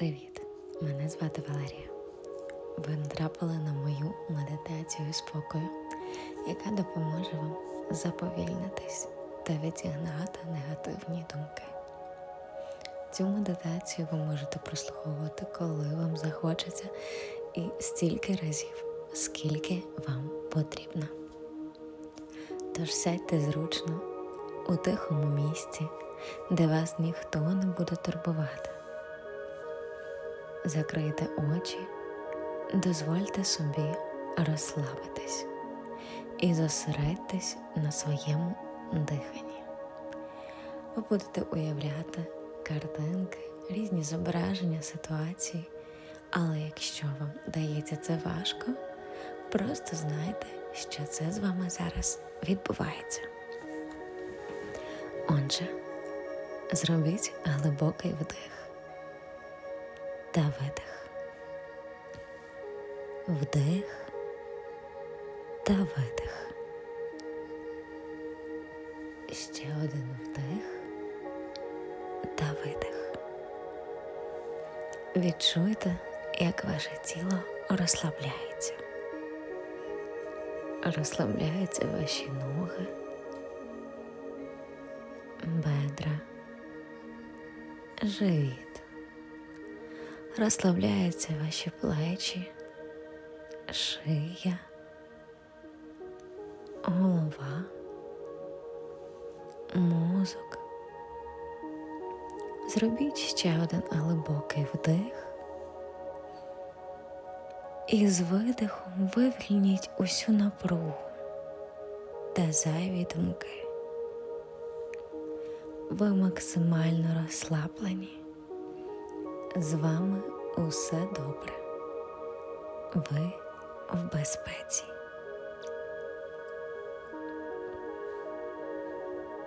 Привіт! Мене звати Валерія. Ви натрапили на мою медитацію спокою, яка допоможе вам заповільнитись та відігнати негативні думки. Цю медитацію ви можете прослуховувати, коли вам захочеться, і стільки разів, скільки вам потрібно. Тож сядьте зручно у тихому місці, де вас ніхто не буде турбувати. Закрийте очі, дозвольте собі розслабитись і зосередьтесь на своєму диханні. Ви будете уявляти картинки, різні зображення ситуації, але якщо вам дається це важко, просто знайте, що це з вами зараз відбувається. Отже, зробіть глибокий вдих та видих. Вдих та видих. Ще один вдих та видих. Відчуйте, як ваше тіло розслабляється. Розслабляються ваші ноги, бедра, живіт. Розслабляються ваші плечі, шия, голова, мозок. Зробіть ще один глибокий вдих. І з видихом вивільніть усю напругу та зайві думки. Ви максимально розслаблені. З вами усе добре. Ви в безпеці.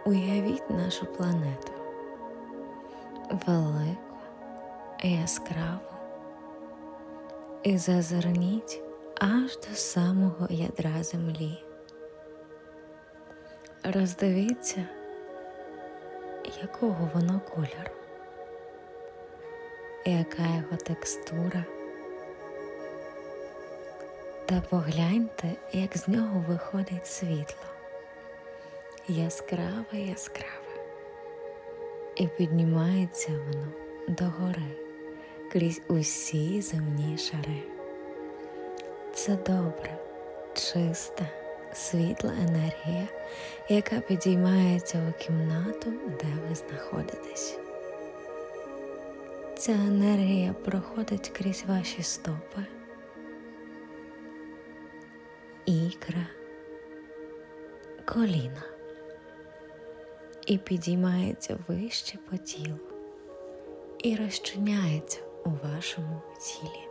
Уявіть нашу планету велику, яскраву і зазирніть аж до самого ядра землі. Роздивіться, якого воно кольору яка його текстура. Та погляньте, як з нього виходить світло. Яскраве, яскраве. І піднімається воно догори крізь усі земні шари. Це добра, чиста, світла енергія, яка підіймається у кімнату, де ви знаходитесь. Ця енергія проходить крізь ваші стопи, ікра, коліна і підіймається вище по тілу і розчиняється у вашому тілі.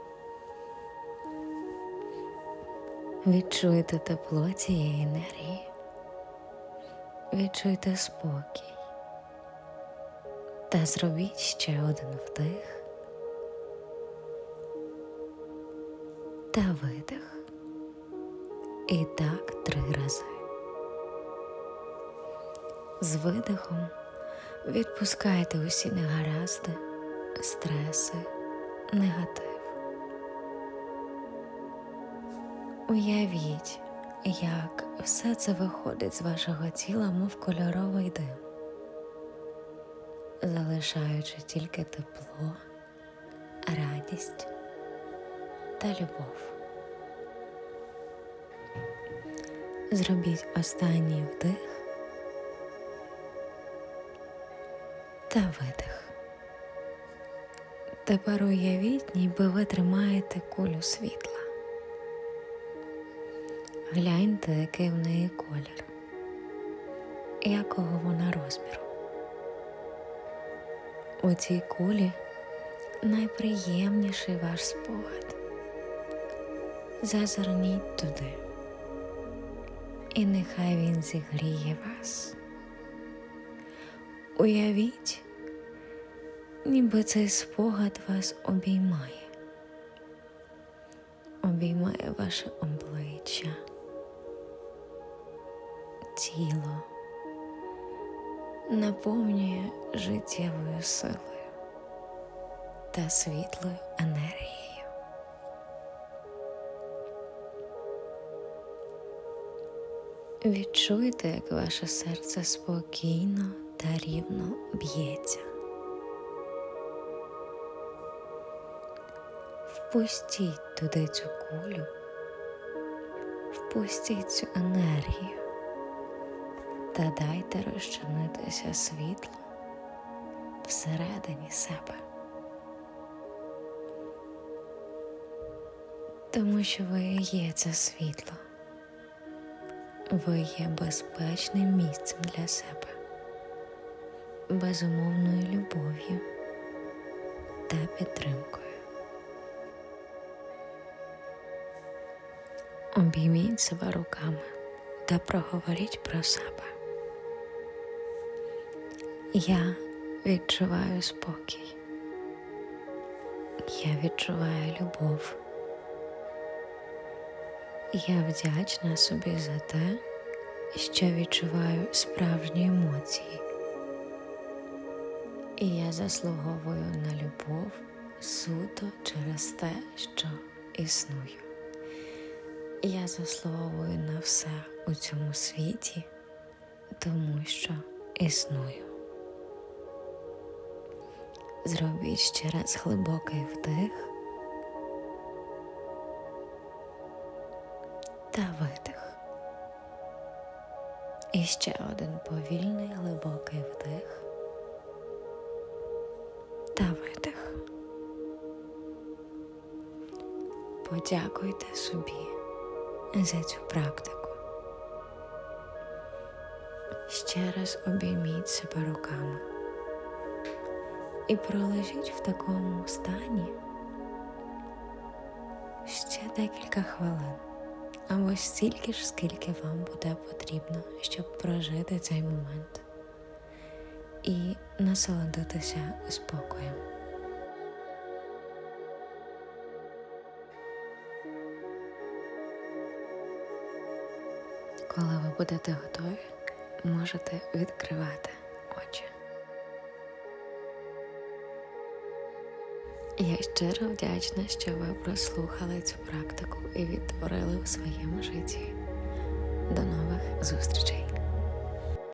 Відчуйте тепло цієї енергії, відчуйте спокій. Та зробіть ще один вдих та видих. І так три рази. З видихом відпускайте усі негаразди, стреси, негатив. Уявіть, як все це виходить з вашого тіла, мов кольоровий дим залишаючи тільки тепло, радість та любов. Зробіть останній вдих та видих. Тепер уявіть, ніби ви тримаєте кулю світла. Гляньте, який в неї колір, якого вона розміру. У цій кулі найприємніший ваш спогад. Зазирніть туди, і нехай він зігріє вас. Уявіть, ніби цей спогад вас обіймає, обіймає ваше обличчя, тіло наповнює життєвою силою. та світлою енергією. Відчуйте, як ваше серце спокійно та рівно б'ється. Впустіть туди цю кулю, впустіть цю енергію та дайте розчинитися світлу всередині себе. Тому що ви є це світло. Ви є безпечним місцем для себе, безумовною любов'ю та підтримкою. Обійміть себе руками та проговоріть про себе. Я відчуваю спокій. Я відчуваю любов. Я вдячна собі за те, що відчуваю справжні емоції. І я заслуговую на любов суто через те, що існую. Я заслуговую на все у цьому світі, тому що існую. Зробіть ще раз глибокий вдих та видих. І ще один повільний глибокий вдих та видих. Подякуйте собі за цю практику. Ще раз обійміть себе руками і пролежіть в такому стані ще декілька хвилин або стільки ж, скільки вам буде потрібно, щоб прожити цей момент і насолодитися спокоєм. Коли ви будете готові, можете відкривати Я щиро вдячна, що ви прослухали цю практику і відтворили у своєму житті. До нових зустрічей!